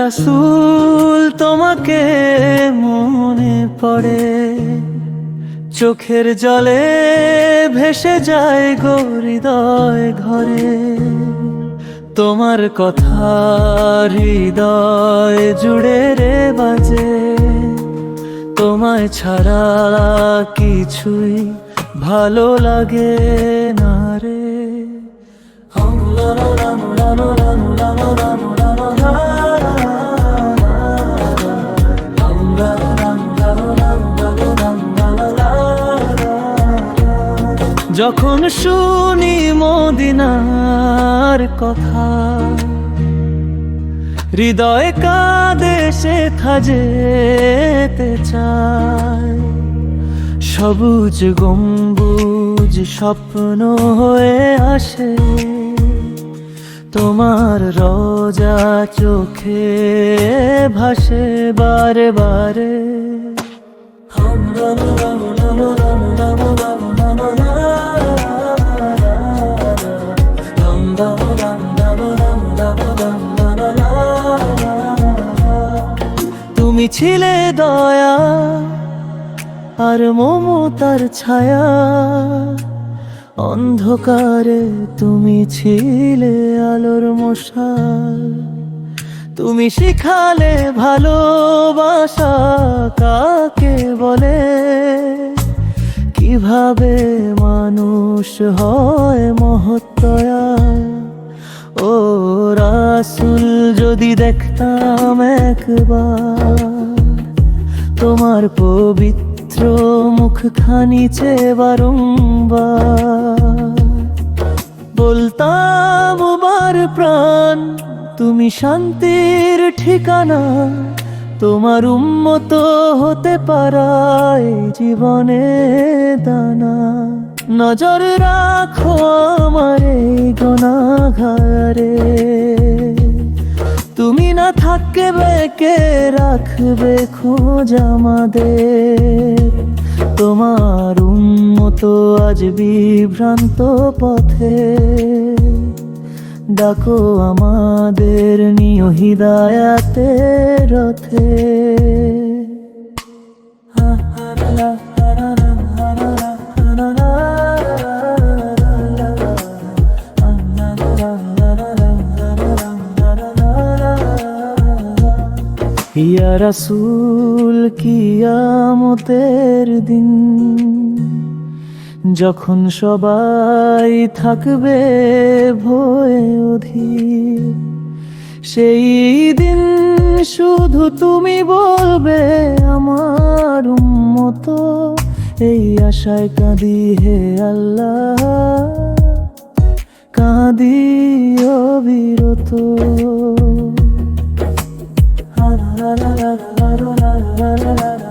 রাসূল তোমাকে মনে পড়ে চোখের জলে ভেসে যায় গো হৃদয় ঘরে। তোমার কথা হৃদয় জুড়ে রে বাজে তোমায় ছাড়া কিছুই ভালো লাগে না রে যখন শুনি মদিনার কথা, হৃদয় কাঁদে সে যেতে চায়। সবুজ গম্বুজ স্বপ্ন হয়ে আসে, তোমার রোজা চোখে ভাসে বারে বারে ছিলে দয়া আর মমতার ছায়া। অন্ধকারে তুমি ছিলে আলোর মশাল। তুমি শিখালে ভালোবাসা কাকে বলে? কীভাবে মানুষ হয় মহত্তয়া ও রাসুল, যদি দেখতাম একবার। তোমার পবিত্র মুখখানি চে বারংবার বলতাম প্রাণ, তুমি শান্তির ঠিকানা। তোমার উন্মত হতে পারায় জীবনে দানা। নজর রাখো আমার গনাঘারে তুমি না কে রাখবে খোঁজ আমাদের। তোমার উন্মত আজ বিভ্রান্ত পথে। ডাকো আমাদের নিয় হিদায়াতে রথে। ইয়া রাসূল, কিয়ামতের দিন। যখন সবাই থাকবে ভয়ে অধীর, সেই দিন শুধু তুমি বলবে, আমার উম্মত, এই আশায় কাঁদি হে আল্লাহ। la la la la la